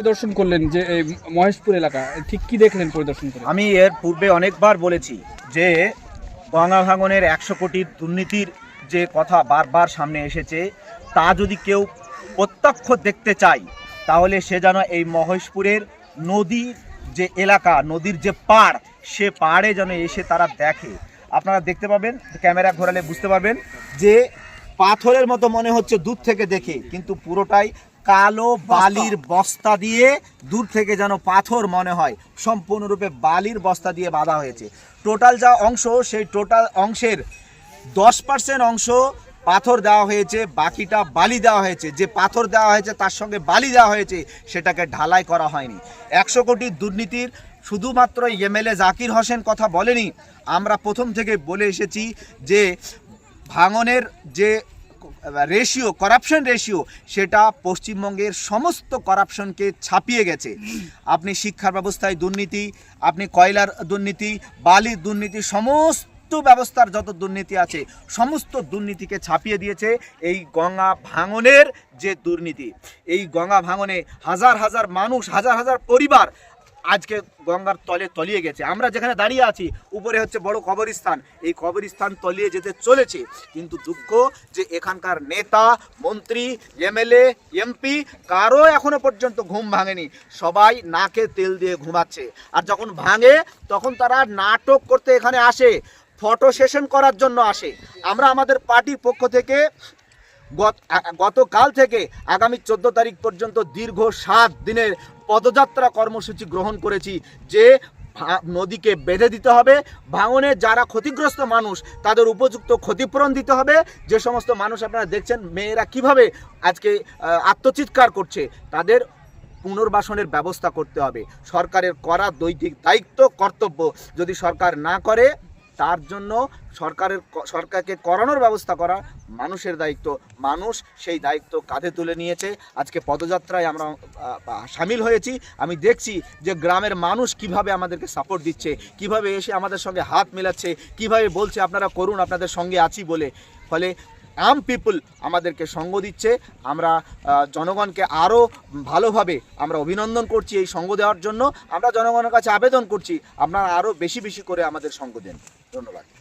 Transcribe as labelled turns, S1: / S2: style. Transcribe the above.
S1: পরিদর্শন করলেন যে মহেশপুর এলাকা ঠিক কি দেখলেন পরিদর্শন করে?
S2: আমি এর পূর্বে অনেকবার বলেছি যে, গঙ্গা ভাঙনের একশো কোটির দুর্নীতির যে কথা বারবার সামনে এসেছে, তা যদি কেউ প্রত্যক্ষ দেখতে চায়, তাহলে সে যেন এই মহেশপুরের নদী যে এলাকা, নদীর যে পাড়, সে পাড়ে যেন এসে তারা দেখে। আপনারা দেখতে পাবেন, ক্যামেরা ঘোরালে বুঝতে পারবেন যে, পাথরের মতো মনে হচ্ছে দূর থেকে দেখে, কিন্তু পুরোটাই কালো বালির বস্তা দিয়ে দূর থেকে যেন পাথর মনে হয়। সম্পূর্ণরূপে বালির বস্তা দিয়ে বাঁধা হয়েছে। টোটাল যা অংশ সেই টোটাল অংশের দশ পার্সেন্ট অংশ পাথর দেওয়া হয়েছে বাকিটা বালি দেওয়া হয়েছে। যে পাথর দেওয়া হয়েছে তার সঙ্গে বালি দেওয়া হয়েছে সেটাকে ঢালাই করা হয়নি। একশো কোটি দুর্নীতির শুধুমাত্র এমএলএ জাকির হোসেন কথা বলেনি। আমরা প্রথম থেকে বলে এসেছি যে ভাঙনের যে রেশিও করাপশন রেশিও সেটা পশ্চিমবঙ্গের সমস্ত করাপশনকে ছাপিয়ে গেছে। আপনি শিক্ষার ব্যবস্থায় দুর্নীতি, আপনি কয়লার দুর্নীতি, বালির দুর্নীতি, সমস্ত ব্যবস্থার যত দুর্নীতি আছে, সমস্ত দুর্নীতিকে ছাপিয়ে দিয়েছে এই গঙ্গা ভাঙনের যে দুর্নীতি। এই গঙ্গা ভাঙনে হাজার হাজার মানুষ, হাজার হাজার পরিবার আজকে গঙ্গার তলে তলিয়ে গেছে। আমরা যেখানে দাঁড়িয়ে আছি, উপরে হচ্ছে বড় কবরস্থান। এই কবরস্থান তলিয়ে যেতে চলেছে। কিন্তু দুঃখ যে এখানকার নেতা, মন্ত্রী, এমএলএ, এমপি কারও এখনও পর্যন্ত ঘুম ভাঙেনি। সবাই নাকে তেল দিয়ে ঘুমাচ্ছে। আর যখন ভাঙে, তখন তারা নাটক করতে এখানে আসে, ফটো সেশন করার জন্য আসে। আমরা আমাদের পার্টির পক্ষ থেকে গতকাল থেকে আগামী চোদ্দ তারিখ পর্যন্ত দীর্ঘ সাত দিনের পদযাত্রা কর্মসূচি গ্রহণ করেছি যে নদীকে বেঁধে দিতে হবে। ভাঙনে যারা ক্ষতিগ্রস্ত মানুষ, তাদের উপযুক্ত ক্ষতিপূরণ দিতে হবে। যে সমস্ত মানুষ আপনারা দেখছেন, মেয়েরা কীভাবে আজকে আত্মচিৎকার করছে, তাদের পুনর্বাসনের ব্যবস্থা করতে হবে। সরকারের করা দৈতিক দায়িত্ব, কর্তব্য যদি সরকার না করে তার জন্য সরকারের সরকারকে করানোর ব্যবস্থা করা মানুষের দায়িত্ব। মানুষ সেই দায়িত্ব কাঁধে তুলে নিয়েছে। আজকে পদযাত্রায় আমরা সামিল হয়েছি। আমি দেখছি যে গ্রামের মানুষ কীভাবে আমাদেরকে সাপোর্ট দিচ্ছে, কীভাবে এসে আমাদের সঙ্গে হাত মেলাচ্ছে, কীভাবে বলছে, আপনারা করুন, আপনাদের সঙ্গে আছি বলে। ফলে আম পিপুল আমাদেরকে সঙ্গ দিচ্ছে। আমরা জনগণকে আরও ভালোভাবে আমরা অভিনন্দন করছি এই সঙ্গ দেওয়ার জন্য। আমরা জনগণের কাছে আবেদন করছি, আপনারা আরও বেশি বেশি করে আমাদের সঙ্গ দেন। ধন্যবাদ।